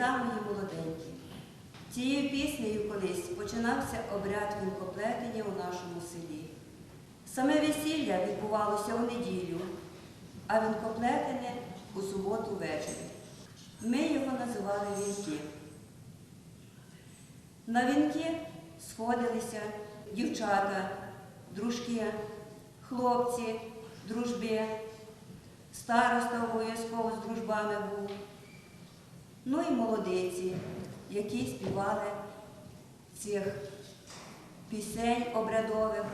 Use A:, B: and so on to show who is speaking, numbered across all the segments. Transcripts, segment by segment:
A: літа мої молоденькі. Цією піснею колись починався обряд вінкоплетення у нашому селі. Саме весілля відбувалося у неділю, а вінкоплетене у суботу ввечері. Ми його називали вінки. На вінки сходилися дівчата, дружки, хлопці, дружби, староста обов'язково з дружбами був. Ну і молодиці, які співали цих пісень обрядових,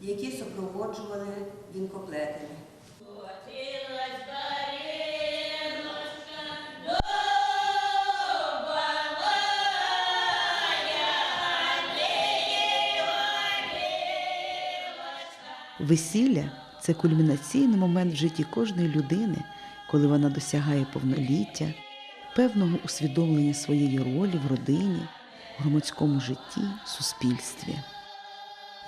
A: які супроводжували.
B: Хотілась
C: Весілля це кульмінаційний момент в житті кожної людини, коли вона досягає повноліття, певного усвідомлення своєї ролі в родині, громадському житті, суспільстві.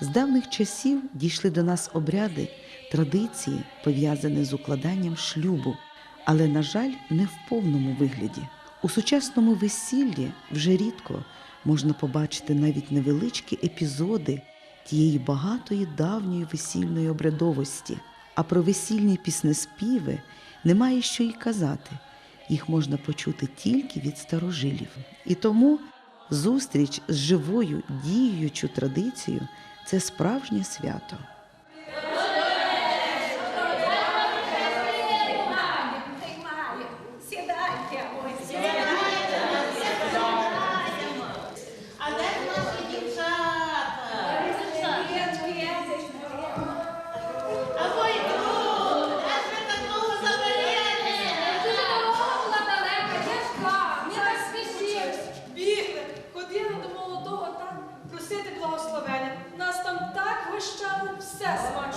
C: З давних часів дійшли до нас обряди, традиції, пов'язані з укладанням шлюбу, але, на жаль, не в повному вигляді. У сучасному весіллі вже рідко можна побачити навіть невеличкі епізоди тієї багатої давньої весільної обрядовості. А про весільні піснеспіви немає що й казати. Їх можна почути тільки від старожилів. І тому зустріч з живою діючою традицією це справжнє свято.
D: success.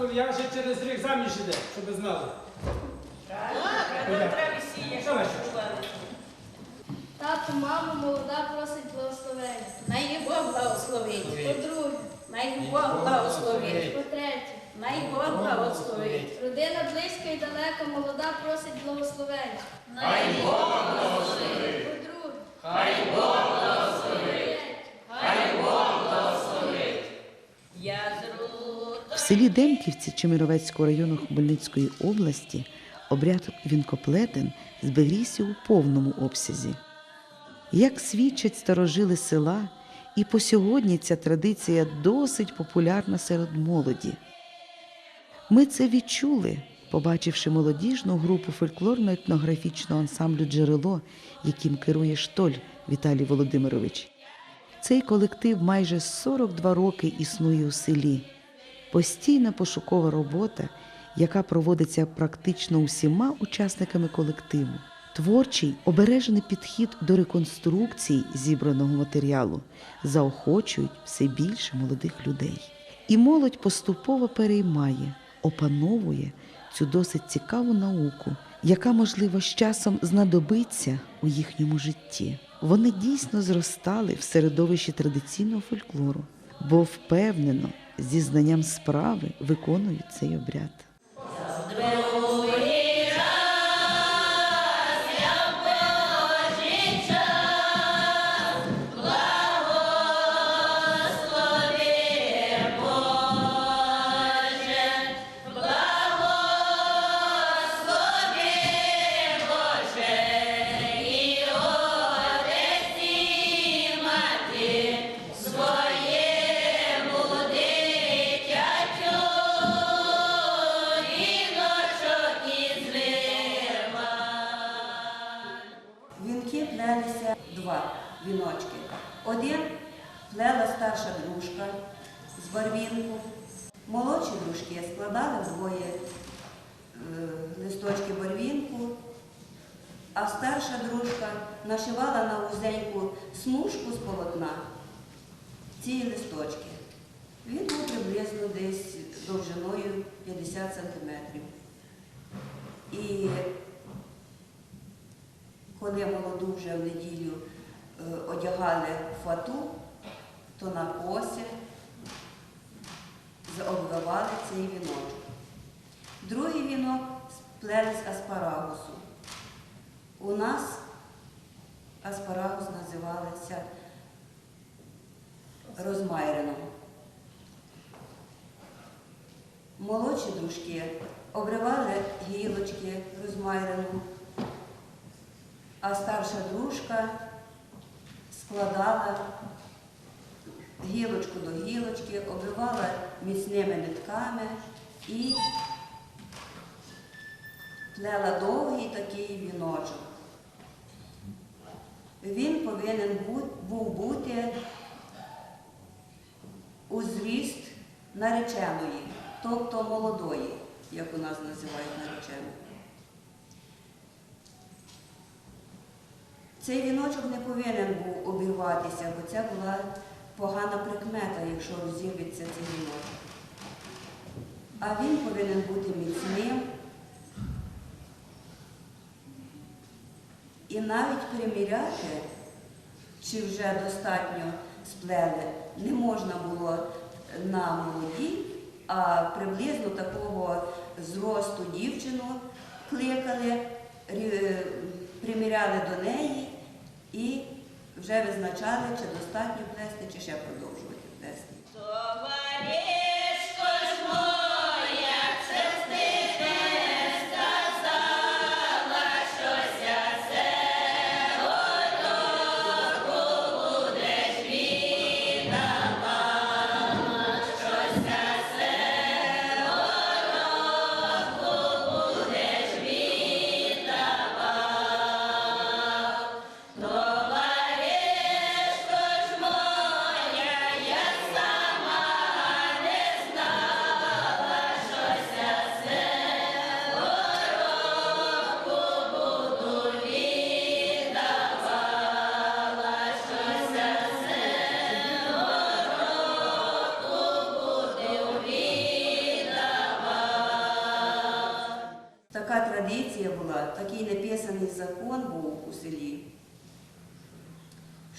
D: Старосту в'яже через рік заміж іде, щоб ви знали.
B: Добре, треба весілля.
D: Що наші?
E: Тату, мама молода просить благословення.
B: Най її Бог благословить.
E: По-друге,
B: Най її Бог благословить.
E: по-третє,
B: Най її Бог благословить.
E: родина близька і далека молода просить благословення.
B: Най Бог
E: По-друге,
B: я зру.
C: В селі Демківці Чемеровецького району Хмельницької області обряд вінкоплетен зберігся у повному обсязі. Як свідчать старожили села, і по сьогодні ця традиція досить популярна серед молоді. Ми це відчули, побачивши молодіжну групу фольклорно-етнографічного ансамблю Джерело, яким керує Штоль Віталій Володимирович. Цей колектив майже 42 роки існує у селі. Постійна пошукова робота, яка проводиться практично усіма учасниками колективу. Творчий обережений підхід до реконструкції зібраного матеріалу заохочують все більше молодих людей. І молодь поступово переймає, опановує цю досить цікаву науку, яка, можливо, з часом знадобиться у їхньому житті. Вони дійсно зростали в середовищі традиційного фольклору, бо впевнено зі знанням справи виконують цей обряд.
A: Два віночки. Один плела старша дружка з барвінку. Молодші дружки складали вдвоє е, листочки барвінку, а старша дружка нашивала на вузеньку смужку з полотна ці листочки. Він був приблизно десь довжиною 50 сантиметрів. Коли молоду вже в неділю е, одягали фату, то на коси обвивали цей віночок. Другий вінок сплели з аспарагусу. У нас аспарагус називалися розмайреном. Молодші дружки обривали гілочки розмайрену, а старша дружка складала гілочку до гілочки, обривала міцними нитками і плела довгий такий віночок. Він повинен був бути у зріст нареченої, тобто молодої, як у нас називають наречену. Цей віночок не повинен був обірватися, бо це була погана прикмета, якщо розірветься цей віночок. А він повинен бути міцним і навіть приміряти, чи вже достатньо сплели, не можна було на молоді, а приблизно такого зросту дівчину кликали, приміряли до неї і вже визначали, чи достатньо плести, чи ще продовжувати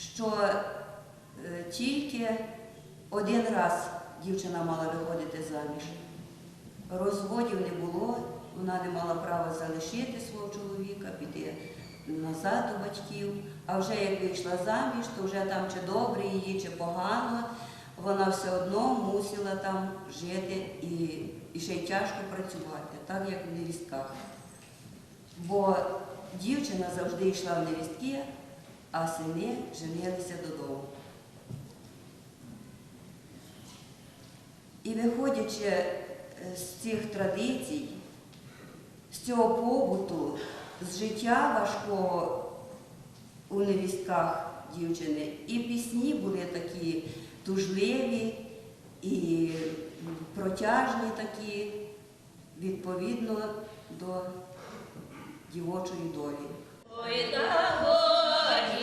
A: що е, тільки один раз дівчина мала виходити заміж. Розводів не було, вона не мала права залишити свого чоловіка, піти назад до батьків. А вже як вийшла заміж, то вже там чи добре її, чи погано, вона все одно мусила там жити і, і ще й тяжко працювати, так як в невістках. Бо дівчина завжди йшла в невістки, а сини женилися додому. І виходячи е, з цих традицій, з цього побуту, з життя важкого у невістках дівчини, і пісні були такі тужливі і протяжні такі, відповідно до дівочої долі.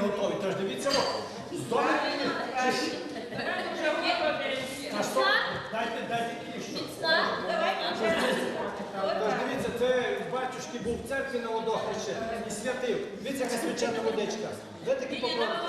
D: готові, ж дивіться, о, здобні Та що? Дайте, дайте кішку. Тож дивіться, це батюшки був в церкві на водохрещі і святив. Дивіться, яка свячена водичка. Де такі попробуйте.